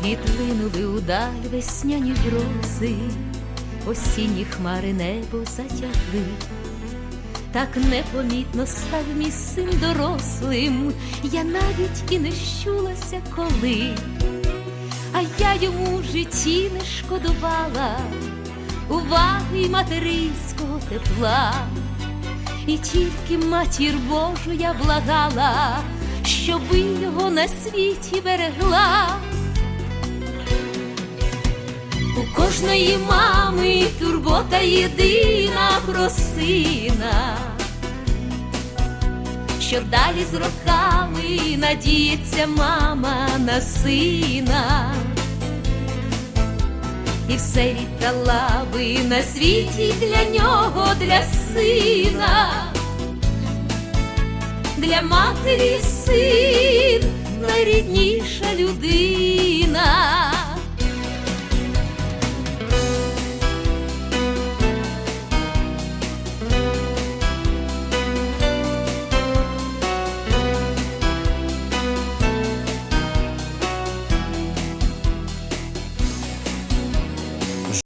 Поринули удаль весняні грози, осінні хмари небо затягли, так непомітно став мій син дорослим, я навіть і не щулася коли, а я йому в житті не шкодувала уваги й материнського тепла, і тільки матір Божу я благала, щоби його на світі берегла. У кожної мами турбота єдина про сина, що далі з роками надіється мама на сина, і все віддала би на світі для нього, для сина, для матері син найрідніша людина.